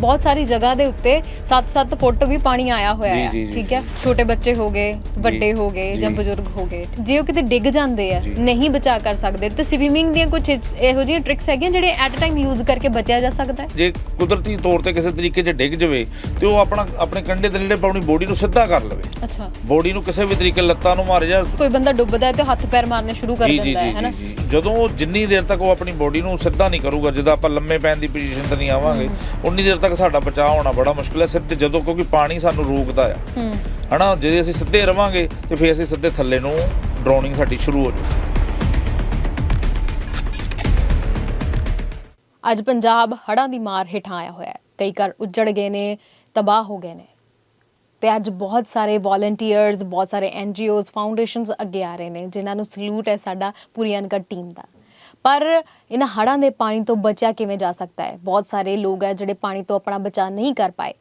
ਬਹੁਤ ਸਾਰੀ ਜਗ੍ਹਾ ਦੇ ਉੱਤੇ 7-7 ਫੁੱਟ ਵੀ ਪਾਣੀ ਆਇਆ ਹੋਇਆ ਹੈ ਠੀਕ ਹੈ? ਛੋਟੇ ਬੱਚੇ ਹੋ ਗਏ ਵੱਡੇ ਹੋ ਗਏ ਜਾਂ। ਬਜ਼ੁਰਗ ਹੋ ਗਏ ਜੇ ਉਹ ਕਿਤੇ ਡਿੱਗ ਜਾਂਦੇ ਆ। ਨਹੀਂ ਬਚਾ ਕਰ ਸਕਦੇ ਤੇ ਸਵੀਮਿੰਗ ਦੀਆਂ ਕੁਝ ਇਹੋ ਜਿਹੀਆਂ ਟ੍ਰਿਕਸ ਹੈਗੀਆਂ ਜਿਹੜੇ ਐਟ ਅ ਟਾਈਮ ਯੂਜ਼ ਕਰਕੇ ਬਚਿਆ ਜਾ ਸਕਦਾ ਹੈ? ਜੇ ਕੁਦਰਤੀ ਤੌਰ ਤੇ ਕਿਸੇ ਤਰੀਕੇ 'ਚ ਡਿੱਗ ਜਵੇ ਤੇ ਉਹ ਆਪਣਾ ਆਪਣੇ ਕੰਡੇ ਦੇ ਨੇੜੇ ਆਪਣੀ ਬੋਡੀ ਨੂੰ ਸਿੱਧਾ ਕਰ ਲਵੇ। ਅੱਛਾ। ਬੋਡੀ ਨੂੰ ਕਿਸੇ ਵੀ ਤਰੀਕੇ ਲੱਤਾਂ ਨੂੰ ਮਾਰੇ ਜਾਂ ਕੋਈ ਬੰਦਾ ਡੁੱਬਦਾ ਹੈ ਤੇ ਹੱਥ ਪੈਰ ਮਾਰਨੇ ਸ਼ੁਰੂ ਕਰ ਦਿੰਦਾ ਹੈ ਹੈਨਾ? ਜਦੋਂ ਉਹ ਜਿੰਨੀ ਦੇਰ ਤੱਕ ਉਹ ਆਪਣੀ ਬੋਡੀ ਨੂੰ ਸਿੱਧਾ ਨਹੀਂ ਕਰੂਗਾ ਜਦੋਂ ਆਪਾਂ ਲੰਮੇ ਪੈਣ ਦੀ ਪੋਜੀਸ਼ਨ ਤੇ ਨਹੀਂ ਆਵਾਂਗੇ ਉਨੀ ਦੇਰ ਤੱਕ ਸਾਡਾ ਬਚਾਅ ਹੋਣਾ ਬੜਾ ਮੁਸ਼ਕਿਲ ਹੈ ਸਿੱਧੇ ਜਦੋਂ ਕਿਉਂਕਿ ਪਾਣੀ ਸਾਨੂੰ ਰੋਕਦਾ ਆ। ਹਨਾ ਜੇ ਅਸੀਂ ਸਿੱਧੇ ਰਵਾਂਗੇ ਤੇ ਫਿਰ ਅਸੀਂ ਸਿੱਧੇ ਥੱਲੇ ਨੂੰ ਡਰਾਉਣਿੰਗ ਸਾਡੀ ਸ਼ੁਰੂ ਹੋ ਜਾਊਗੀ ਅੱਜ ਪੰਜਾਬ ਹੜ੍ਹਾਂ ਦੀ ਮਾਰ ਹੇਠਾਂ ਆਇਆ ਹੋਇਆ ਹੈ। ਕਈ ਘਰ ਉੱਜੜ ਗਏ ਨੇ ਤਬਾਹ ਹੋ ਗਏ ਨੇ। ਤੇ ਅੱਜ ਬਹੁਤ ਸਾਰੇ ਵੋਲੰਟੀਅਰਸ ਬਹੁਤ ਸਾਰੇ ਐਨਜੀਓਜ਼ ਫਾਊਂਡੇਸ਼ਨਸ ਅੱਗੇ ਆ ਰਹੇ ਨੇ, ਜਿਨ੍ਹਾਂ ਨੂੰ ਸਲੂਟ ਹੈ ਸਾਡਾ ਪੂਰੀ ਅਨਕਟ ਟੀਮ ਦਾ। ਪਰ ਇਹਨਾਂ ਹੜ੍ਹਾਂ ਦੇ ਪਾਣੀ ਤੋਂ ਬਚਿਆ ਕਿਵੇਂ ਜਾ ਸਕਦਾ ਹੈ? ਬਹੁਤ ਸਾਰੇ ਲੋਕ ਹੈ ਜਿਹੜੇ ਪਾਣੀ ਤੋਂ ਆਪਣਾ ਬਚਾਅ ਨਹੀਂ ਕਰ ਪਾਏ।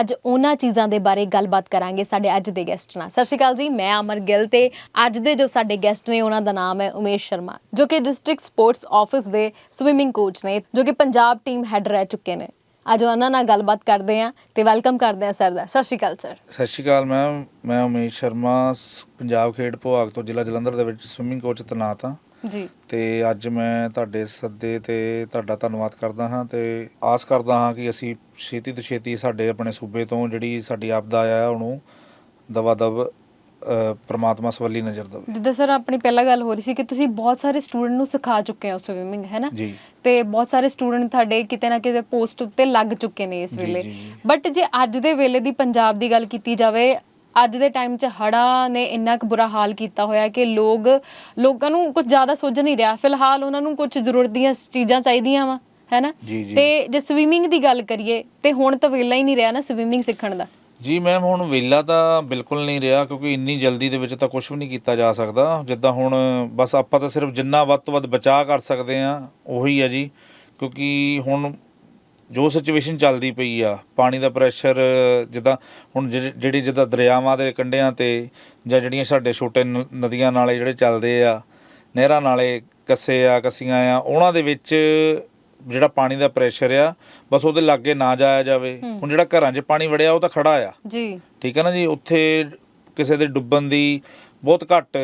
ਅੱਜ ਉਹਨਾਂ ਚੀਜ਼ਾਂ ਦੇ ਬਾਰੇ ਗੱਲਬਾਤ ਕਰਾਂਗੇ ਸਾਡੇ ਅੱਜ ਦੇ ਗੈਸਟ ਨਾਲ। ਸਤਿ ਸ਼੍ਰੀ ਅਕਾਲ ਜੀ, ਮੈਂ ਅਮਰ ਗਿੱਲ ਤੇ ਅੱਜ ਦੇ ਜੋ ਸਾਡੇ ਗੈਸਟ ਨੇ, ਉਹਨਾਂ ਦਾ ਨਾਮ ਹੈ ਉਮੇਸ਼ ਸ਼ਰਮਾ, ਜੋ ਕਿ ਡਿਸਟ੍ਰਿਕਟ ਸਪੋਰਟਸ ਆਫਿਸ ਦੇ ਸਵਿਮਿੰਗ ਕੋਚ ਨੇ, ਜੋ ਕਿ ਪੰਜਾਬ ਟੀਮ ਹੈਡ ਰਹਿ ਚੁੱਕੇ ਨੇ। ਅੱਜ ਉਹਨਾਂ ਨਾਲ ਗੱਲਬਾਤ ਕਰਦੇ ਹਾਂ ਤੇ ਵੈਲਕਮ ਕਰਦੇ ਹਾਂ ਸਰ ਦਾ। ਸਤਿ ਸ਼੍ਰੀ ਅਕਾਲ ਸਰ ਸਤਿ ਸ਼੍ਰੀ ਅਕਾਲ ਮੈਮ ਮੈਂ ਉਮੇਸ਼ ਸ਼ਰਮਾ ਸ- ਪੰਜਾਬ ਖੇਡ ਵਿਭਾਗ ਤੋਂ ਜ਼ਿਲ੍ਹਾ ਜਲੰਧਰ ਦੇ ਵਿੱਚ ਸਵਿਮਿੰਗ ਕੋਚ ਤੈਨਾਤ ਹਾਂ। ਜੀ। ਤੇ ਅੱਜ ਮੈਂ ਤੁਹਾਡੇ ਸੱਦੇ ਤੇ ਤੁਹਾਡਾ ਧੰਨਵਾਦ ਕਰਦਾ ਹਾਂ ਤੇ ਆਸ ਕਰਦਾ ਹਾਂ ਕਿ ਅਸੀਂ ਛੇਤੀ ਤੋਂ ਛੇਤੀ ਸਾਡੇ ਆਪਣੇ ਸੂਬੇ ਤੋਂ ਜਿਹੜੀ ਸਾਡੀ ਆਪਦਾ ਆ ਉਹਨੂੰ ਦਵਾ ਦਵ ਪ੍ਰਮਾਤਮਾ ਸਵੱਲੀ ਨਜ਼ਰ ਦੇਵੇ। ਜਿੱਦਾਂ ਸਰ ਆਪਣੀ ਪਹਿਲਾਂ ਗੱਲ ਹੋ ਰਹੀ ਸੀ ਕਿ ਤੁਸੀਂ ਬਹੁਤ ਸਾਰੇ ਸਟੂਡੈਂਟ ਨੂੰ ਸਿਖਾ ਚੁੱਕੇ ਹੋ ਸਵਿਮਿੰਗ ਹੈ ਨਾ? ਜੀ। ਤੇ ਬਹੁਤ ਸਾਰੇ ਸਟੂਡੈਂਟ ਤੁਹਾਡੇ ਕਿਤੇ ਨਾ ਕਿਤੇ ਪੋਸਟ ਉੱਤੇ ਲੱਗ ਚੁੱਕੇ ਨੇ ਇਸ ਵੇਲੇ। ਬਟ ਜੇ। ਅੱਜ ਦੇ ਵੇਲੇ ਦੀ ਪੰਜਾਬ ਦੀ ਗੱਲ ਕੀਤੀ ਜਾਵੇ ਅੱਜ ਦੇ ਟਾਈਮ 'ਚ ਹੜ੍ਹਾਂ ਨੇ ਇੰਨਾ ਕੁ ਬੁਰਾ ਹਾਲ ਕੀਤਾ ਹੋਇਆ ਕਿ ਲੋਕ ਲੋਕਾਂ ਨੂੰ ਕੁਝ ਜ਼ਿਆਦਾ ਸੋਚ ਨਹੀਂ ਰਿਹਾ। ਫਿਲਹਾਲ ਉਹਨਾਂ ਨੂੰ ਕੁਝ ਜ਼ਰੂਰਤ ਦੀਆਂ ਚੀਜ਼ਾਂ ਚਾਹੀਦੀਆਂ ਵਾ ਹੈ ਨਾ? ਜੀ, ਜੀ। ਤੇ ਜੇ ਸਵਿਮਿੰਗ ਦੀ ਗੱਲ ਕਰੀਏ ਤੇ ਹੁਣ ਤਾਂ ਵੇਲਾ ਹੀ ਨਹੀਂ ਰਿਹਾ ਨਾ ਸਵਿਮਿੰਗ ਸਿੱਖਣ ਦਾ। ਜੀ ਮੈਮ ਹੁਣ ਵਿਹਲਾ ਤਾਂ ਬਿਲਕੁਲ ਨਹੀਂ ਰਿਹਾ ਕਿਉਂਕਿ ਇੰਨੀ ਜਲਦੀ ਦੇ ਵਿੱਚ ਤਾਂ ਕੁਛ ਵੀ ਨਹੀਂ ਕੀਤਾ ਜਾ ਸਕਦਾ। ਜਿੱਦਾਂ ਹੁਣ ਬਸ ਆਪਾਂ ਤਾਂ ਸਿਰਫ ਜਿੰਨਾ ਵੱਧ ਤੋਂ ਵੱਧ ਬਚਾਅ ਕਰ ਸਕਦੇ ਹਾਂ, ਉਹੀ ਹੈ ਜੀ। ਕਿਉਂਕਿ ਹੁਣ ਜੋ ਸਿਚੁਏਸ਼ਨ ਚੱਲਦੀ ਪਈ ਆ, ਪਾਣੀ ਦਾ ਪ੍ਰੈਸ਼ਰ ਜਿੱਦਾਂ ਹੁਣ ਜਿਹੜੀ ਜਿਹੜੀ ਜਿੱਦਾਂ ਦਰਿਆਵਾਂ ਦੇ ਕੰਢਿਆਂ ਤੇ ਜਾਂ ਜਿਹੜੀਆਂ ਸਾਡੇ ਛੋਟੇ ਨ- ਨਦੀਆਂ ਨਾਲੇ ਜਿਹੜੇ ਚੱਲਦੇ ਆ, ਨਹਿਰਾਂ ਨਾਲੇ ਕੱਸੇ ਆ, ਕੱਸੀਆਂ ਆ, ਉਹਨਾਂ ਦੇ ਵਿੱਚ ਜਿਹੜਾ ਪਾਣੀ ਦਾ ਪ੍ਰੈਸ਼ਰ ਆ ਬਸ ਉਹਦੇ ਲਾਗੇ ਨਾ ਜਾਇਆ ਜਾਵੇ। ਹੁਣ ਜਿਹੜਾ ਘਰਾਂ 'ਚ ਪਾਣੀ ਵੜਿਆ ਉਹ ਤਾਂ ਖੜਾ ਆ। ਜੀ। ਠੀਕ ਹੈ ਨਾ ਜੀ? ਉੱਥੇ ਕਿਸੇ ਦੇ ਡੁੱਬਣ ਦੀ ਬਹੁਤ ਘੱਟ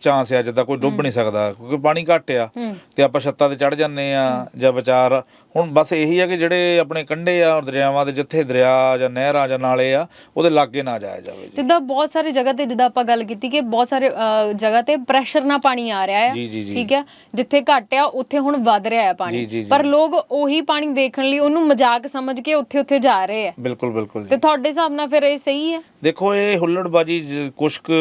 ਚਾਂਸ ਆ ਜਿੱਦਾਂ ਕੋਈ ਡੁੱਬ ਨਹੀਂ ਸਕਦਾ ਕਿਉਂਕਿ ਪਾਣੀ ਘੱਟ ਆ ਤੇ ਆਪਾਂ ਛੱਤਾਂ ਤੇ ਚੜ ਜਾਂਦੇ ਆ ਜਾਂ ਵਿਚਾਰ। ਹੁਣ ਬਸ ਇਹੀ ਆ ਕਿ ਜਿਹੜੇ ਆਪਣੇ ਕੰਢੇ ਆ ਦਰਿਆਵਾਂ ਦੇ ਜਿੱਥੇ ਦਰਿਆ ਜਾਂ ਨਹਿਰਾਂ ਜਾਂ ਨਾਲੇ ਆ ਉਹਦੇ ਲਾਗੇ ਨਾ ਜਾਇਆ ਜਾਵੇ ਜੀ। ਜਿੱਦਾਂ ਬਹੁਤ ਸਾਰੀ ਜਗ੍ਹਾ ਤੇ ਜਿੱਦਾਂ ਆਪਾਂ ਗੱਲ ਕੀਤੀ ਕਿ ਬਹੁਤ ਸਾਰੇ ਅ, ਜਗ੍ਹਾ ਤੇ ਪ੍ਰੈਸ਼ਰ ਨਾਲ ਪਾਣੀ ਆ ਰਿਹਾ ਹੈ ਜੀ, ਜੀ, ਜੀ। ਠੀਕ ਹੈ ਜਿੱਥੇ ਘੱਟ ਆ ਉੱਥੇ ਹੁਣ ਵੱਧ ਰਿਹਾ ਹੈ ਜੀ, ਪਾਣੀ ਜੀ। ਪਰ ਲੋਕ ਉਹੀ ਪਾਣੀ ਦੇਖਣ ਲਈ ਉਹਨੂੰ ਮਜ਼ਾਕ ਸਮਝ ਕੇ ਉੱਥੇ ਉੱਥੇ ਜਾ ਰਹੇ ਆ। ਬਿਲਕੁਲ ਬਿਲਕੁਲ ਤੇ ਤੁਹਾਡੇ ਹਿਸਾਬ ਨਾਲ ਫਿਰ ਇਹ ਸਹੀ ਹੈ ਦੇਖੋ ਇਹ ਹੁੱਲੜਬਾਜੀ ਜ- ਕੁਛ ਕੁ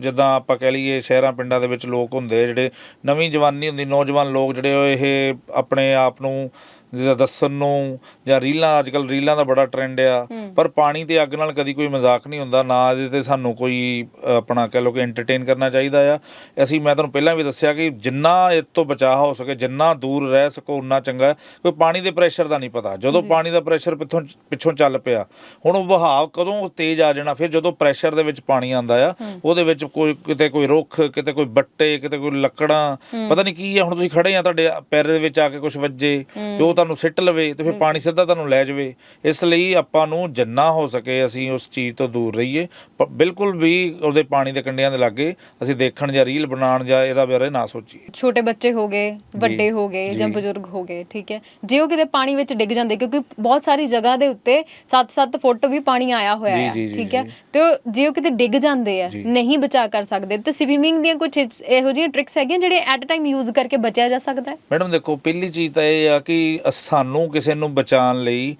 ਜਿੱਦਾਂ ਆਪਾਂ ਕਹਿ ਲਈਏ ਸ਼ਹਿਰਾਂ ਪਿੰਡਾਂ ਦੇ ਵਿੱਚ ਲੋਕ ਹੁੰਦੇ ਜਿਹੜੇ ਨਵੀਂ ਜਵਾਨੀ ਹੁੰਦੀ, ਨੌਜਵਾਨ ਲੋਕ ਜਿਹੜੇ ਇਹ ਆਪਣੇ ਆਪ ਨੂੰ ਜਿਹਦਾ ਦੱਸਣ ਨੂੰ ਜਾਂ ਰੀਲਾਂ ਅੱਜਕੱਲ ਰੀਲਾਂ ਦਾ ਬੜਾ ਟ੍ਰੈਂਡ ਆ। ਪਰ ਪਾਣੀ ਤੇ ਅੱਗ ਨਾਲ ਕਦੀ ਕੋਈ ਮਜ਼ਾਕ ਨਹੀਂ ਹੁੰਦਾ ਨਾ ਇਹਦੇ ਤੇ ਸਾਨੂੰ ਕੋਈ ਆਪਣਾ ਕਹਿ ਲਓ ਕਿ ਐਂਟਰਟੇਨ ਕਰਨਾ ਚਾਹੀਦਾ ਆ। ਅਸੀਂ ਮੈਂ ਤੁਹਾਨੂੰ ਪਹਿਲਾਂ ਵੀ ਦੱਸਿਆ ਕਿ ਜਿੰਨਾ ਇਹ ਤੋਂ ਬਚਾਅ ਹੋ ਸਕੇ ਜਿੰਨਾ ਦੂਰ ਰਹਿ ਸਕੋ ਉਨਾ ਚੰਗਾ। ਕੋਈ ਪਾਣੀ ਦੇ ਪ੍ਰੈਸ਼ਰ ਦਾ ਨਹੀਂ ਪਤਾ। ਜਦੋਂ ਪਾਣੀ ਦਾ ਪ੍ਰੈਸ਼ਰ ਪਿੱਛੋਂ ਪਿੱਛੋਂ ਚੱਲ ਪਿਆ ਹੁਣ ਉਹ ਵਹਾਅ ਕਦੋਂ ਤੇਜ਼ ਆ ਜਾਣਾ ਫਿਰ ਜਦੋਂ ਪ੍ਰੈਸ਼ਰ ਦੇ ਵਿੱਚ ਪਾਣੀ ਆਂਦਾ ਆ ਉਹਦੇ ਵਿੱਚ ਕੋਈ ਕਿਤੇ ਕੋਈ ਰੁੱਖ ਕਿਤੇ ਕੋਈ ਬੱਟੇ ਕਿਤੇ ਕੋਈ ਲੱਕੜਾਂ ਪਤਾ ਨਹੀਂ ਕੀ ਆ ਹੁਣ ਤੁਸੀਂ ਖੜੇ ਆ ਤੁਹਾਡੇ ਪੈਰ ਦੇ ਵਿੱਚ ਆ ਕੇ ਕੁਝ ਵੱਜੇ ਤੇ ਉਹ ਤੁਹਾਨੂੰ ਸਿੱਟ ਲਵੇ ਤੇ ਫਿਰ ਪਾਣੀ ਸਿੱਧਾ ਤੁਹਾਨੂੰ ਲੈ ਜਾਵੇ। ਇਸ ਲਈ ਆਪਾਂ ਨੂੰ ਜਿੰਨਾ ਹੋ ਸਕੇ ਅਸੀਂ ਉਸ ਚੀਜ਼ ਤੋਂ ਦੂਰ ਰਹੀਏ। ਪ- ਬਿਲਕੁਲ ਵੀ ਉਹਦੇ ਪਾਣੀ ਦੇ ਕੰਢਿਆਂ ਦੇ ਲਾਗੇ ਅਸੀਂ ਦੇਖਣ ਜਾਂ ਰੀਲ ਬਣਾਉਣ ਜਾਂ ਇਹਦਾ ਬਾਰੇ ਨਾ ਸੋਚੀਏ। ਛੋਟੇ ਬੱਚੇ ਹੋ ਗਏ ਵੱਡੇ ਹੋ ਗਏ ਜਾਂ। ਜੀ। ਬਜ਼ੁਰਗ ਹੋ ਗਏ ਠੀਕ ਹੈ। ਜੇ ਉਹ ਕਿਤੇ ਪਾਣੀ ਵਿੱਚ ਡਿੱਗ ਜਾਂਦੇ ਕਿਉਂਕਿ ਬਹੁਤ ਸਾਰੀ ਜਗ੍ਹਾ ਦੇ ਉੱਤੇ 7-7 ਫੁੱਟ ਵੀ ਪਾਣੀ ਆਇਆ ਹੋਇਆ ਜੀ, ਹੈ ਜੀ, ਜੀ, ਠੀਕ ਹੈ। ਜੀ। ਤੇ ਉਹ- ਜੇ ਉਹ ਕਿਤੇ ਡਿੱਗ ਜਾਂਦੇ ਆ ਜੀ। ਨਹੀਂ ਬਚਾ ਕਰ ਸਕਦੇ। ਤੇ ਸਵਿਮਿੰਗ ਦੀਆਂ ਕੁਝ ਇਹੋ ਜਿਹੀਆਂ ਟ੍ਰਿਕਸ ਹੈਗੀਆਂ ਜਿਹੜੇ ਐਟ ਅ ਟਾਈਮ ਯੂਜ਼ ਕਰਕੇ ਬਚਿਆ ਜਾ ਸਕਦਾ ਹੈ? ਮੈਡਮ ਦੇਖੋ ਪਹਿਲੀ ਚੀਜ਼ ਤਾਂ ਇਹ ਆ ਕਿ ਸਾਨੂੰ ਕਿਸੇ ਨੂੰ ਬਚਾਉਣ ਲਈ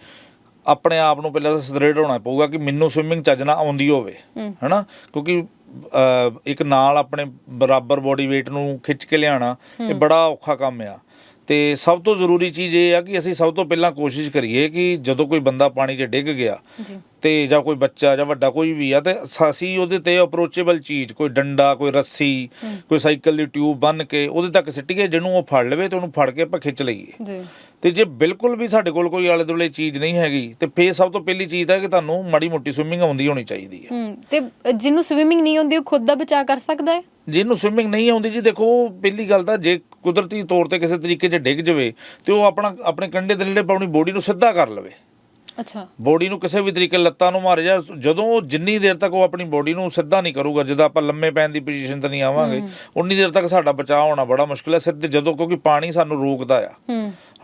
ਆਪਣੇ ਆਪ ਨੂੰ ਪਹਿਲਾਂ ਸਦ੍ਰਿੜ ਹੋਣਾ ਪਊਗਾ ਕਿ ਮੈਨੂੰ ਸਵਿਮਿੰਗ ਚੱਜ ਨਾਲ ਆਉਂਦੀ ਹੋਵੇ ਹੈਨਾ? ਕਿਉਂਕਿ ਇੱਕ ਨਾਲ ਆਪਣੇ ਬਰਾਬਰ ਬੋਡੀ weight ਨੂੰ ਖਿੱਚ ਕੇ ਲਿਆਉਣਾ ਇਹ ਬੜਾ ਔਖਾ ਕੰਮ ਆ। ਤੇ ਸਭ ਤੋਂ ਜ਼ਰੂਰੀ ਚੀਜ਼ ਇਹ ਆ ਕਿ ਅਸੀਂ ਸਭ ਤੋਂ ਪਹਿਲਾਂ ਕੋਸ਼ਿਸ਼ ਕਰੀਏ ਕਿ ਜਦੋਂ ਕੋਈ ਬੰਦਾ ਪਾਣੀ 'ਚ ਡਿੱਗ ਗਿਆ ਤੇ ਜਾਂ ਕੋਈ ਬੱਚਾ ਜਾਂ ਵੱਡਾ ਕੋਈ ਵੀ ਆ ਤੇ ਅਸੀਂ ਉਹਦੇ ਤੇ ਅਪਰੋਚੇਬਲ ਚੀਜ਼ ਕੋਈ ਡੰਡਾ ਕੋਈ ਰੱਸੀ ਕੋਈ ਸਾਈਕਲ ਦੀ ਟਿਊਬ ਬੰਨ ਕੇ ਉਹਦੇ ਤੱਕ ਸਿੱਟੀਏ ਜਿਹਨੂੰ ਉਹ ਫੜ ਲਵੇ ਤੇ ਉਹਨੂੰ ਫੜ ਕੇ ਆਪਾਂ ਖਿੱਚ ਲਈਏ। ਜੀ। ਤੇ ਜੇ ਬਿਲਕੁਲ ਵੀ ਸਾਡੇ ਕੋਲ ਕੋਈ ਆਲੇ ਦੁਆਲੇ ਚੀਜ਼ ਨਹੀਂ ਹੈਗੀ ਤੇ ਫੇਰ ਸਭ ਤੋਂ ਪਹਿਲੀ ਚੀਜ਼ ਹੈ ਕਿ ਤੁਹਾਨੂੰ ਮਾੜੀ ਮੋਟੀ ਸਵਿਮਿੰਗ ਆਉਂਦੀ ਹੋਣੀ ਚਾਹੀਦੀ ਹੈ। ਹੂੰ ਤੇ ਜਿਹਨੂੰ ਸਵਿਮਿੰਗ ਨਹੀਂ ਆਉਂਦੀ ਉਹ ਖੁਦ ਦਾ ਬਚਾਅ ਕਰ ਸਕਦਾ ਹੈ? ਜਿਹਨੂੰ ਸਵਿਮਿੰਗ ਨਹੀਂ ਆਉਂਦੀ ਜੀ ਦੇਖੋ ਪਹਿਲੀ ਗੱਲ ਤਾਂ ਜੇ ਕੁਦਰਤੀ ਤੌਰ ਤੇ ਕਿਸੇ ਤਰੀਕੇ 'ਚ ਡਿੱਗ ਜਵੇ ਤੇ ਉਹ ਆਪਣਾ ਆਪਣੇ ਕੰਡੇ ਦੇ ਨੇੜੇ ਆਪਣੀ ਬੋਡੀ ਨੂੰ ਸਿੱਧਾ ਕਰ ਲਵੇ। ਅੱਛਾ। ਬੋਡੀ ਨੂੰ ਕਿਸੇ ਵੀ ਤਰੀਕੇ ਲੱਤਾਂ ਨੂੰ ਮਾਰੇ ਜਾ ਜਦੋਂ ਜਿੰਨੀ ਦੇਰ ਤੱਕ ਉਹ ਆਪਣੀ ਬੋਡੀ ਨੂੰ ਸਿੱਧਾ ਨਹੀਂ ਕਰੂਗਾ ਜਦੋਂ ਆਪਾਂ ਲੰਮੇ ਪੈਣ ਦੀ ਪੋਜੀਸ਼ਨ ਤੇ ਨਹੀਂ ਆਵਾਂਗੇ ਉਨੀ ਦੇਰ ਤੱਕ ਸਾਡਾ ਬਚਾਅ ਹੋਣਾ ਬੜਾ ਮੁਸ਼ਕਿਲ ਹੈ ਸਿੱਧੇ ਜਦੋਂ ਕਿਉਂਕਿ ਪਾਣੀ ਸਾਨੂੰ ਰੋਕਦਾ ਆ।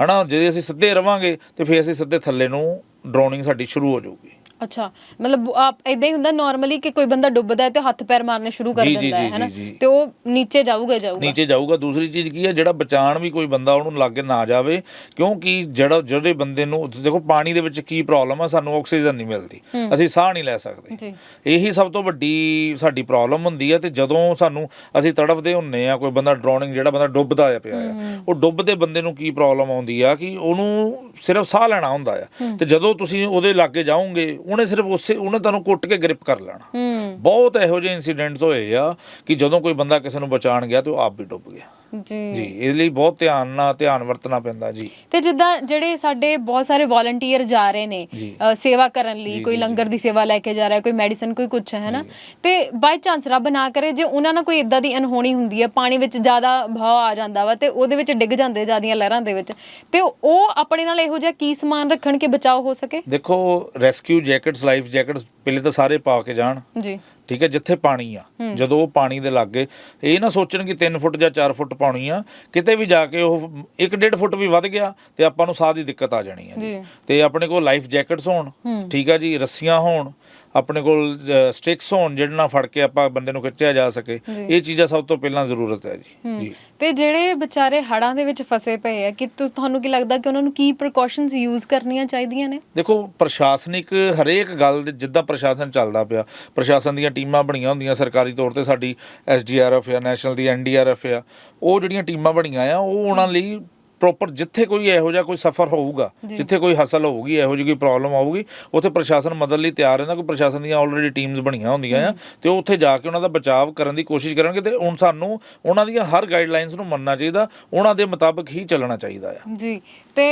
ਹਨਾ ਜੇ ਅਸੀਂ ਸਿੱਧੇ ਰਵਾਂਗੇ ਤੇ ਫਿਰ ਅਸੀਂ ਸਿੱਧੇ ਥੱਲੇ ਨੂੰ ਡਰਾਉਣਿੰਗ ਸਾਡੀ ਸ਼ੁਰੂ ਹੋ ਜਾਊਗੀ। ਅੱਛਾ ਮਤਲਬ ਆਪ ਇਦਾਂ ਹੀ ਹੁੰਦਾ ਨਾਰਮਲੀ ਕਿ ਕੋਈ ਬੰਦਾ ਡੁੱਬਦਾ ਹੈ ਤੇ ਹੱਥ ਪੈਰ ਮਾਰਨੇ ਸ਼ੁਰੂ ਕਰ ਜੀ, ਜੀ, ਦਿੰਦਾ ਹੈ ਜੀ, ਹੈਨਾ? ਜੀ, ਜੀ। ਤੇ ਉਹ ਨੀਚੇ ਜਾਊਗਾ ਜਾਊਗਾ। ਨੀਚੇ ਜਾਊਗਾ। ਦੂਸਰੀ ਚੀਜ਼ ਕੀ ਹੈ ਜਿਹੜਾ ਬਚਾਣ ਵੀ ਕੋਈ ਬੰਦਾ ਉਹਨੂੰ ਲਾਗੇ ਨਾ ਜਾਵੇ ਕਿਉਂਕਿ ਜਿਹੜਾ ਜਿਹੜੇ ਬੰਦੇ ਨੂੰ ਦੇਖੋ ਪਾਣੀ ਦੇ ਵਿੱਚ ਕੀ ਪ੍ਰੋਬਲਮ ਆ ਸਾਨੂੰ ਆਕਸੀਜਨ ਨਹੀਂ ਮਿਲਦੀ। ਅਸੀਂ ਸਾਹ ਨਹੀਂ ਲੈ ਸਕਦੇ। ਜੀ। ਇਹੀ ਸਭ ਤੋਂ ਵੱਡੀ ਸਾਡੀ ਪ੍ਰੋਬਲਮ ਹੁੰਦੀ ਹੈ ਤੇ ਜਦੋਂ ਸਾਨੂੰ ਅਸੀਂ ਤੜਫਦੇ ਹੁੰਨੇ ਆ ਕੋਈ ਬੰਦਾ ਡਰਾਉਣਿੰਗ ਜਿਹੜਾ ਬੰਦਾ ਡੁੱਬਦਾ ਆ ਪਿਆ ਆ ਉਹ ਡੁੱਬਦੇ ਬੰਦੇ ਨੂੰ ਕੀ ਪ੍ਰੋਬਲਮ ਆਉਂਦੀ ਆ ਕਿ ਉਹਨੂੰ ਸਿਰਫ ਸਾਹ ਲੈਣਾ ਹੁੰਦਾ ਆ। ਤੇ ਜਦੋਂ ਤੁਸੀਂ ਉਹਦੇ ਲਾਗੇ ਜਾਓਗੇ ਉਹਨੇ ਸਿਰਫ ਉਸੇ ਉਹਨੇ ਤੁਹਾਨੂੰ ਕੁੱਟ ਕੇ ਗ੍ਰਿਪ ਕਰ ਲੈਣਾ। ਬਹੁਤ ਇਹੋ ਜਿਹੇ ਇਨਸੀਡੈਂਟਸ ਹੋਏ ਆ ਕਿ ਜਦੋਂ ਕੋਈ ਬੰਦਾ ਕਿਸੇ ਨੂੰ ਬਚਾਣ ਗਿਆ ਤੇ ਉਹ ਆਪ ਵੀ ਡੁੱਬ ਗਿਆ। ਜੀ। ਇਸ ਲਈ ਬਹੁਤ ਧਿਆਨ ਨਾਲ ਧਿਆਨ ਵਰਤਣਾ ਪੈਂਦਾ ਜੀ। ਤੇ ਜਿੱਦਾਂ ਜਿਹੜੇ ਸਾਡੇ ਬਹੁਤ ਸਾਰੇ ਵੋਲੰਟੀਅਰ ਜਾ ਰਹੇ ਨੇ ਸੇਵਾ ਕਰਨ ਲਈ ਕੋਈ ਲੰਗਰ ਦੀ ਸੇਵਾ ਲੈ ਕੇ ਜਾ ਰਿਹਾ ਕੋਈ ਮੈਡੀਸਨ ਕੋਈ ਕੁਛ ਹੈ ਨਾ? ਤੇ ਬਾਈ ਚਾਂਸ ਰੱਬ ਨਾ ਕਰੇ ਜੇ ਉਹਨਾਂ ਨਾਲ ਕੋਈ ਇਦਾਂ ਦੀ ਅਨਹੋਣੀ ਹੁੰਦੀ ਹੈ ਪਾਣੀ ਵਿੱਚ ਜ਼ਿਆਦਾ ਭਾਵ ਆ ਜਾਂਦਾ ਵਾ ਤੇ ਉਹਦੇ ਵਿੱਚ ਡਿੱਗ ਜਾਂਦੇ ਜਿਆਦੀਆਂ ਲਹਿਰਾਂ ਦੇ ਵਿੱਚ ਤੇ ਉਹ ਆਪਣੇ ਨਾਲ ਇਹੋ ਜਿਹਾ ਕੀ ਸਮਾਨ ਰੱਖਣ ਕੇ ਬਚਾਓ ਹੋ ਸਕੇ? ਦੇਖੋ ਰੈਸਕਿਊ ਜੈਕਟਸ ਲਾਈਫ ਜੈਕਟਸ ਪਹਿਲੇ ਤਾਂ ਸਾਰੇ ਪਾ ਕੇ ਜਾਣ। ਜੀ। ਠੀਕ ਹੈ ਜਿੱਥੇ ਪਾਣੀ ਆ। ਜਦੋਂ ਉਹ ਪਾਣੀ ਦੇ ਲਾਗੇ ਇਹ ਨਾ ਸੋਚਣ ਕਿ 3 ਫੁੱਟ ਜਾਂ 4 ਫੁੱਟ ਪਾਣੀ ਆ ਕਿਤੇ ਵੀ ਜਾ ਕੇ ਉਹ 1.5 ਫੁੱਟ ਵੀ ਵੱਧ ਗਿਆ ਤੇ ਆਪਾਂ ਨੂੰ ਸਾਹ ਦੀ ਦਿੱਕਤ ਆ ਜਾਣੀ ਹੈ। ਜੀ। ਤੇ ਆਪਣੇ ਕੋਲ ਲਾਈਫ ਜੈਕਟਸ ਹੋਣ ਠੀਕ ਆ ਜੀ ਰੱਸੀਆਂ ਹੋਣ ਆਪਣੇ ਕੋਲ ਸਟਿਕਸ ਹੋਣ ਜਿਹਦੇ ਨਾਲ ਫੜ ਕੇ ਆਪਾਂ ਬੰਦੇ ਨੂੰ ਖਿੱਚਿਆ ਜਾ ਸਕੇ। ਇਹ ਚੀਜ਼ਾਂ ਸਭ ਤੋਂ ਪਹਿਲਾਂ ਜ਼ਰੂਰਤ ਹੈ ਜੀ। ਜੀ। ਤੇ ਜਿਹੜੇ ਵਿਚਾਰੇ ਹੜਾਂ ਦੇ ਵਿੱਚ ਫਸੇ ਪਏ ਆ ਕਿ ਤੁਹਾਨੂੰ ਕੀ ਲੱਗਦਾ ਕਿ ਉਹਨਾਂ ਨੂੰ ਕੀ ਪ੍ਰੀਕਾਸ਼ਨਸ ਯੂਜ਼ ਕਰਨੀਆਂ ਚਾਹੀਦੀਆਂ ਨੇ? ਦੇਖੋ ਪ੍ਰਸ਼ਾਸਨਿਕ ਹਰੇਕ ਗੱਲ ਜਿੱਦਾਂ ਪ੍ਰਸ਼ਾਸਨ ਚੱਲਦਾ ਪਿਆ ਪ੍ਰਸ਼ਾਸਨ ਦੀਆਂ ਟੀਮਾਂ ਬਣੀਆਂ ਹੁੰਦੀਆਂ ਸਰਕਾਰੀ ਤੌਰ ਤੇ ਸਾਡੀ ਐਸਡੀਆਰਐਫ ਆ ਨੈਸ਼ਨਲ ਦੀ ਐਨਡੀਆਰਐਫ ਆ ਉਹ ਜਿਹੜੀਆਂ ਟੀਮਾਂ ਬਣੀਆਂ ਆ ਉਹ ਉਹਨਾਂ ਲਈ ਪ੍ਰੋਪਰ ਜਿੱਥੇ ਕੋਈ ਇਹੋ ਜਿਹਾ ਕੋਈ ਸਫਰ ਹੋਊਗਾ। ਜਿੱਥੇ ਕੋਈ ਹਸਲ ਹੋਊਗੀ ਇਹੋ ਜਿਹੀ ਕੋਈ ਪ੍ਰੋਬਲਮ ਆਊਗੀ ਉੱਥੇ ਪ੍ਰਸ਼ਾਸਨ ਮਦਦ ਲਈ ਤਿਆਰ ਰਹਿੰਦਾ ਕੋਈ ਪ੍ਰਸ਼ਾਸਨ ਦੀਆਂ ਆਲਰੇਡੀ ਟੀਮਸ ਬਣੀਆਂ ਹੁੰਦੀਆਂ ਆ ਤੇ ਉਹ ਉੱਥੇ ਜਾ ਕੇ ਉਹਨਾਂ ਦਾ ਬਚਾਅ ਕਰਨ ਦੀ ਕੋਸ਼ਿਸ਼ ਕਰਨਗੇ ਤੇ ਹੁਣ ਸਾਨੂੰ ਉਹਨਾਂ ਦੀਆਂ ਹਰ ਗਾਈਡਲਾਈਨਸ ਨੂੰ ਮੰਨਣਾ ਚਾਹੀਦਾ ਉਹਨਾਂ ਦੇ ਮੁਤਾਬਕ ਹੀ ਚੱਲਣਾ ਚਾਹੀਦਾ ਆ। ਜੀ ਤੇ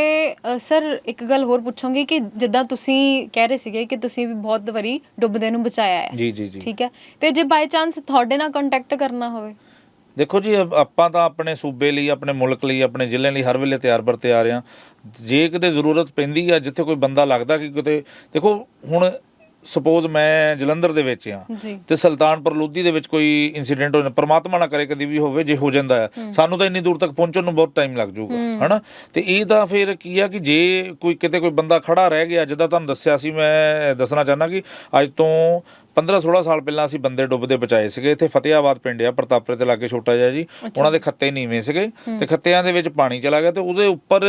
ਸਰ ਇੱਕ ਗੱਲ ਹੋਰ ਪੁੱਛਾਂਗੀ ਕਿ ਜਿੱਦਾਂ ਤੁਸੀਂ ਕਹਿ ਰਹੇ ਸੀਗੇ ਕਿ ਤੁਸੀਂ ਵੀ ਬਹੁਤ ਵਾਰੀ ਡੁੱਬਦੇ ਨੂੰ ਬਚਾਇਆ ਹੈ। ਜੀ ਜੀ ਜੀ। ਠੀਕ ਹੈ ਤੇ ਜੇ ਬਾਈ ਚਾਂਸ ਤੁਹਾਡੇ ਨਾਲ ਕੰਟੈਕਟ ਕਰਨਾ ਹੋਵੇ। ਦੇਖੋ ਜੀ ਆਪਾਂ ਤਾਂ ਆਪਣੇ ਸੂਬੇ ਲਈ ਆਪਣੇ ਮੁਲਕ ਲਈ ਆਪਣੇ ਜ਼ਿਲ੍ਹੇ ਲਈ ਹਰ ਵੇਲੇ ਤਿਆਰ ਬਰ ਤਿਆਰ ਆ ਜੇ ਕਿਤੇ ਜ਼ਰੂਰਤ ਪੈਂਦੀ ਆ ਜਿੱਥੇ ਕੋਈ ਬੰਦਾ ਲੱਗਦਾ ਕਿ ਕਿਤੇ ਦੇਖੋ ਹੁਣ ਸਪੋਜ਼ ਮੈਂ ਜਲੰਧਰ ਦੇ ਵਿੱਚ ਆ ਤੇ ਸੁਲਤਾਨਪੁਰ ਲੋਧੀ ਦੇ ਵਿੱਚ ਕੋਈ ਇਨਸੀਡੈਂਟ ਹੋ ਜਾਂਦਾ ਪਰਮਾਤਮਾ ਨਾ ਕਰੇ ਕਦੀ ਵੀ ਹੋਵੇ ਜੇ ਹੋ ਜਾਂਦਾ ਆ ਸਾਨੂੰ ਤਾਂ ਇੰਨੀ ਦੂਰ ਤੱਕ ਪਹੁੰਚਣ ਨੂੰ ਬਹੁਤ ਟਾਈਮ ਲੱਗ ਜਾਊਗਾ ਹਨਾ? ਤੇ ਇਹ ਤਾਂ ਫਿਰ ਕੀ ਆ ਕਿ ਜੇ ਕੋਈ ਕਿਤੇ ਕੋਈ ਬੰਦਾ ਖੜਾ ਰਹਿ ਗਿਆ ਜਿੱਦਾਂ ਤੁਹਾਨੂੰ ਦੱਸਿਆ ਸੀ ਮੈਂ ਦੱਸਣਾ ਚਾਹੁੰਦਾ ਕਿ ਅੱਜ ਤੋਂ 15 16 ਸਾਲ ਪਹਿਲਾਂ ਅਸੀਂ ਬੰਦੇ ਡੁੱਬਦੇ ਬਚਾਏ ਸੀਗੇ। ਇੱਥੇ ਫਤਿਆਬਾਦ ਪਿੰਡ ਆ ਪ੍ਰਤਾਪਰੇ ਦੇ ਲਾਗੇ ਛੋਟਾ ਜਿਹਾ ਜੀ। ਉਹਨਾਂ ਦੇ ਖੱਤੇ ਨੀਵੇਂ ਸੀਗੇ ਤੇ ਖੱਤਿਆਂ ਦੇ ਵਿੱਚ ਪਾਣੀ ਚਲਾ ਗਿਆ ਤੇ ਉਹਦੇ ਉੱਪਰ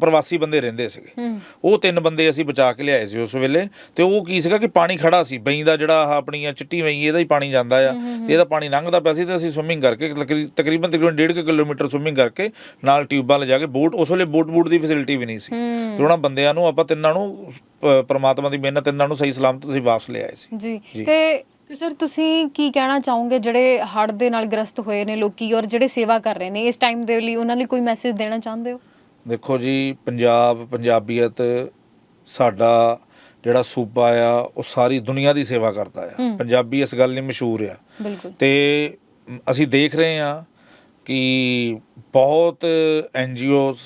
ਪ੍ਰਵਾਸੀ ਬੰਦੇ ਰਹਿੰਦੇ ਸੀਗੇ। ਉਹ ਤਿੰਨ ਬੰਦੇ ਅਸੀਂ ਬਚਾ ਕੇ ਲਿਆਏ ਸੀ ਉਸ ਵੇਲੇ। ਤੇ ਉਹ ਕੀ ਸੀਗਾ ਕਿ ਪਾਣੀ ਖੜਾ ਸੀ। ਬਈ ਦਾ ਜਿਹੜਾ ਆਹ ਆਪਣੀਆਂ ਚਿੱਟੀ ਵਈ ਇਹਦਾ ਹੀ ਪਾਣੀ ਜਾਂਦਾ ਆ। ਤੇ ਇਹਦਾ ਪਾਣੀ ਲੰਘਦਾ ਪਿਆ ਸੀ ਤੇ ਅਸੀਂ ਸਵਿਮਿੰਗ ਕਰਕੇ ਤਕਰੀ- ਤਕਰੀਬਨ ਤਕਰੀਬਨ 1.5 ਕਿਲੋਮੀਟਰ ਸਵਿਮਿੰਗ ਕਰਕੇ ਨਾਲ ਟਿਊਬਾਂ ਲਿਜਾ ਕੇ ਬੋਟ ਉਸ ਵੇਲੇ ਬੋਟ ਬੂਟ ਦੀ ਫੈਸਿਲਿਟੀ ਵੀ ਨਹੀਂ ਸੀ। ਤੇ ਉਹਨਾਂ ਬੰਦਿਆਂ ਨੂੰ ਆਪਾਂ ਤਿੰਨਾਂ ਨੂੰ ਪ੍ਰਮਾਤਮਾ ਦੀ ਮਿਹਨਤ ਤਿੰਨਾਂ ਨੂੰ ਸਹੀ ਸਲਾਮਤ ਅਸੀਂ ਵਾਪਸ ਲਿਆਏ ਸੀ। ਜੀ। ਤੇ ਸਰ ਤੁਸੀਂ ਕੀ ਕਹਿਣਾ ਚਾਹੋਗੇ ਜਿਹੜੇ ਹੜ੍ਹ ਦੇ ਨਾਲ ਗ੍ਰਸਤ ਹੋਏ ਨੇ ਲੋਕੀ ਔਰ ਜਿਹੜੇ ਸੇਵਾ ਕਰ ਰਹੇ ਨੇ ਇਸ ਟਾਈਮ ਦੇ ਲਈ ਉਹਨਾਂ ਲਈ ਕੋਈ ਮੈਸੇਜ ਦੇਣਾ ਚਾਹੁੰਦੇ ਹੋ? ਦੇਖੋ ਜੀ ਪੰਜਾਬ ਪੰਜਾਬੀਅਤ ਸਾਡਾ ਜਿਹੜਾ ਸੂਬਾ ਆ ਉਹ ਸਾਰੀ ਦੁਨੀਆ ਦੀ ਸੇਵਾ ਕਰਦਾ ਆ। ਪੰਜਾਬੀ ਇਸ ਗੱਲ ਲਈ ਮਸ਼ਹੂਰ ਆ। ਬਿਲਕੁਲ। ਤੇ ਅਸੀਂ ਦੇਖ ਰਹੇ ਹਾਂ ਕਿ ਬਹੁਤ ਐਨਜੀਓਜ਼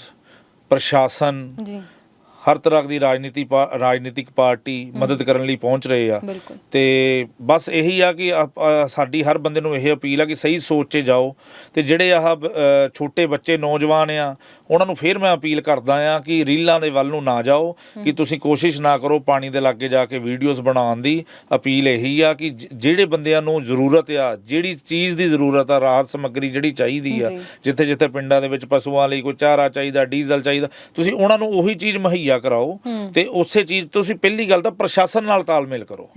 ਪ੍ਰਸ਼ਾਸਨ ਜੀ। ਹਰ ਤਰ੍ਹਾਂ ਦੀ ਰਾਜਨੀਤੀ ਪਾ- ਰਾਜਨੀਤਿਕ ਪਾਰਟੀ ਮਦਦ ਕਰਨ ਲਈ ਪਹੁੰਚ ਰਹੇ ਆ। ਬਿਲਕੁਲ। ਤੇ ਬਸ ਇਹੀ ਆ ਕਿ ਆਪ- ਸਾਡੀ ਹਰ ਬੰਦੇ ਨੂੰ ਇਹ ਅਪੀਲ ਆ ਕਿ ਸਹੀ ਸੋਚ 'ਚ ਜਾਓ। ਤੇ ਜਿਹੜੇ ਆਹ ਬ- ਅ, ਛੋਟੇ ਬੱਚੇ ਨੌਜਵਾਨ ਆ ਉਹਨਾਂ ਨੂੰ ਫੇਰ ਮੈਂ ਅਪੀਲ ਕਰਦਾ ਆ ਕਿ ਰੀਲਾਂ ਦੇ ਵੱਲ ਨੂੰ ਨਾ ਜਾਓ ਕਿ ਤੁਸੀਂ ਕੋਸ਼ਿਸ਼ ਨਾ ਕਰੋ ਪਾਣੀ ਦੇ ਲਾਗੇ ਜਾ ਕੇ ਵੀਡੀਓਜ਼ ਬਣਾਉਣ ਦੀ। ਅਪੀਲ ਇਹੀ ਆ ਕਿ ਜ- ਜਿਹੜੇ ਬੰਦਿਆਂ ਨੂੰ ਜ਼ਰੂਰਤ ਆ ਜਿਹੜੀ ਚੀਜ਼ ਦੀ ਜ਼ਰੂਰਤ ਆ ਰਾਹਤ ਸਮੱਗਰੀ ਜਿਹੜੀ ਚਾਹੀਦੀ ਆ ਜੀ। ਜਿੱਥੇ ਜਿੱਥੇ ਪਿੰਡਾਂ ਦੇ ਵਿੱਚ ਪਸ਼ੂਆਂ ਲਈ ਕੋਈ ਚਾਰਾ ਚਾਹੀਦਾ ਡੀਜ਼ਲ ਚਾਹੀਦਾ ਤੁਸੀਂ ਉਹਨਾਂ ਨੂੰ ਉਹੀ ਚੀਜ਼ ਮੁਹੱਈਆ ਕਰਾਓ ਹੂੰ। ਤੇ ਉਸੇ ਚੀਜ਼ ਤੁਸੀਂ ਪਹਿਲੀ ਗੱਲ ਤਾਂ ਪ੍ਰਸ਼ਾਸਨ ਨਾਲ ਤਾਲਮੇਲ ਕਰੋ।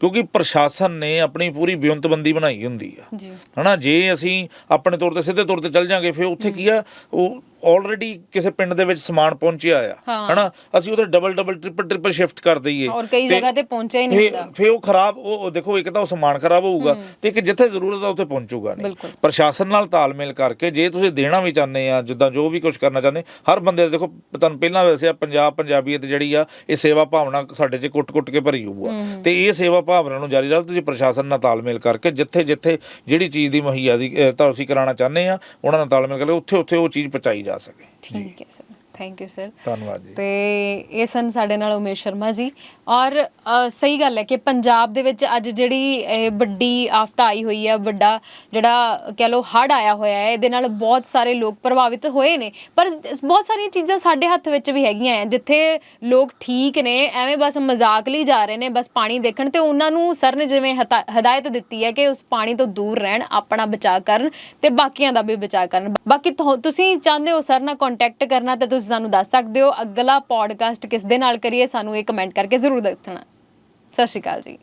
ਕਿਉਂਕਿ ਪ੍ਰਸ਼ਾਸਨ ਨੇ ਆਪਣੀ ਪੂਰੀ ਬਿਉਂਤਬੰਦੀ ਬਣਾਈ ਹੁੰਦੀ ਆ। ਹਨਾ ਜੇ ਅਸੀਂ ਆਪਣੇ ਤੌਰ ਤੇ ਸਿੱਧੇ ਤੌਰ ਤੇ ਚੱਲ ਜਾਾਂਗੇ ਫਿਰ ਉੱਥੇ ਕੀ ਆ? ਉਹ ਆਲਰੇਡੀ ਕਿਸੇ ਪਿੰਡ ਦੇ ਵਿੱਚ ਸਮਾਨ ਪਹੁੰਚਿਆ ਆ। ਹਨਾ? ਅਸੀਂ ਉਹਦੇ double double triple triple shift ਕਰ ਦਈਏ। ਔਰ ਕਈ ਜਗ੍ਹਾ ਤੇ ਪਹੁੰਚਿਆ ਹੀ ਨਹੀਂ ਹੁੰਦਾ। ਫਿਰ ਉਹ ਖਰਾਬ ਉਹ ਦੇਖੋ ਇੱਕ ਤਾਂ ਉਹ ਸਮਾਨ ਖਰਾਬ ਹੋਊਗਾ ਤੇ ਇੱਕ ਜਿੱਥੇ ਜ਼ਰੂਰਤ ਆ ਉੱਥੇ ਪਹੁੰਚੂਗਾ ਨਹੀਂ। ਪ੍ਰਸ਼ਾਸਨ ਨਾਲ ਤਾਲਮੇਲ ਕਰਕੇ ਜੇ ਤੁਸੀਂ ਦੇਣਾ ਵੀ ਚਾਹੁੰਦੇ ਆ ਜਿੱਦਾਂ ਜੋ ਵੀ ਕੁਝ ਕਰਨਾ ਚਾਹੁੰਦੇ ਹਰ ਬੰਦੇ ਦੇਖੋ ਤੁਹਾਨੂੰ ਪਹਿਲਾਂ ਵੈਸੇ ਪੰਜਾਬ ਪੰਜਾਬੀਅਤ ਜਿਹੜੀ ਆ ਇਹ ਸੇਵਾ ਭਾਵਨਾ ਸਾਡੇ 'ਚ ਕੁੱਟ-ਕੁੱਟ ਕੇ ਭਰੀ ਹੋਊ ਆ। ਤੇ ਇਹ ਸੇਵਾ ਭਾਵਨਾ ਨੂੰ ਜਾਰੀ ਰੱਖ ਤੁਸੀਂ ਪ੍ਰਸ਼ਾਸਨ ਨਾਲ ਤਾਲਮੇਲ ਕਰਕੇ ਜਿੱਥੇ ਜਿੱਥੇ ਜਿਹੜੀ ਚੀਜ਼ ਦੀ ਮੁਹੱਈਆ ਦੀ ਤਾਂ ਤੁਸੀਂ ਕਰਾਉਣਾ ਚਾਹੁੰਦੇ ਆ ਉਹਨਾਂ ਨਾਲ ਤਾਲਮੇਲ ਕਰਕੇ ਉੱਥੇ ਉੱਥੇ ਉਹ ਚੀਜ਼ ਪਹੁੰਚਾਈ ਜਾ ਸਕੇ ਠੀਕ ਹੈ ਸਰ ਥੈਂਕ ਯੂ ਸਰ ਧੰਨਵਾਦ ਜੀ। ਤੇ ਇਹ ਸਨ ਸਾਡੇ ਨਾਲ ਉਮੇਸ਼ ਸ਼ਰਮਾ ਜੀ। ਔਰ ਅ, ਸਹੀ ਗੱਲ ਹੈ ਕਿ ਪੰਜਾਬ ਦੇ ਵਿੱਚ ਅੱਜ ਜਿਹੜੀ ਇਹ ਵੱਡੀ ਆਫਤ ਆਈ ਹੋਈ ਹੈ ਵੱਡਾ ਜਿਹੜਾ ਕਹ ਲੋ ਹੜ ਆਇਆ ਹੋਇਆ ਹੈ ਇਹਦੇ ਨਾਲ ਬਹੁਤ ਸਾਰੇ ਲੋਕ ਪ੍ਰਭਾਵਿਤ ਹੋਏ ਨੇ। ਪਰ ਬਹੁਤ ਸਾਰੀਆਂ ਚੀਜ਼ਾਂ ਸਾਡੇ ਹੱਥ ਵਿੱਚ ਵੀ ਹੈਗੀਆਂ ਆ ਜਿੱਥੇ ਲੋਕ ਠੀਕ ਨੇ ਐਵੇਂ ਬਸ ਮਜ਼ਾਕ ਲਈ ਜਾ ਰਹੇ ਨੇ ਬਸ ਪਾਣੀ ਦੇਖਣ ਤੇ ਉਹਨਾਂ ਨੂੰ ਸਰ ਨੇ ਜਿਵੇਂ ਹਤਾ- ਹਦਾਇਤ ਦਿੱਤੀ ਹੈ ਕਿ ਉਸ ਪਾਣੀ ਤੋਂ ਦੂਰ ਰਹਿਣ ਆਪਣਾ ਬਚਾਅ ਕਰਨ ਤੇ ਬਾਕੀਆਂ ਦਾ ਵੀ ਬਚਾਅ ਕਰਨ। ਬਾਕੀ ਤੁਹ- ਤੁਸੀਂ ਚਾਹੁੰਦੇ ਹੋ ਸਰ ਨਾਲ ਕੰਟੈਕਟ ਕਰਨਾ ਤੇ ਤੁਸੀਂ ਸਾਨੂੰ ਦੱਸ ਸਕਦੇ ਹੋ। ਅਗਲਾ ਪੋਡਕਾਸਟ ਕਿਸ ਦੇ ਨਾਲ ਕਰੀਏ, ਸਾਨੂੰ ਇਹ ਕਮੈਂਟ ਕਰਕੇ ਜ਼ਰੂਰ ਦੱਸਣਾ। ਸਤਿ ਸ਼੍ਰੀ ਅਕਾਲ ਜੀ।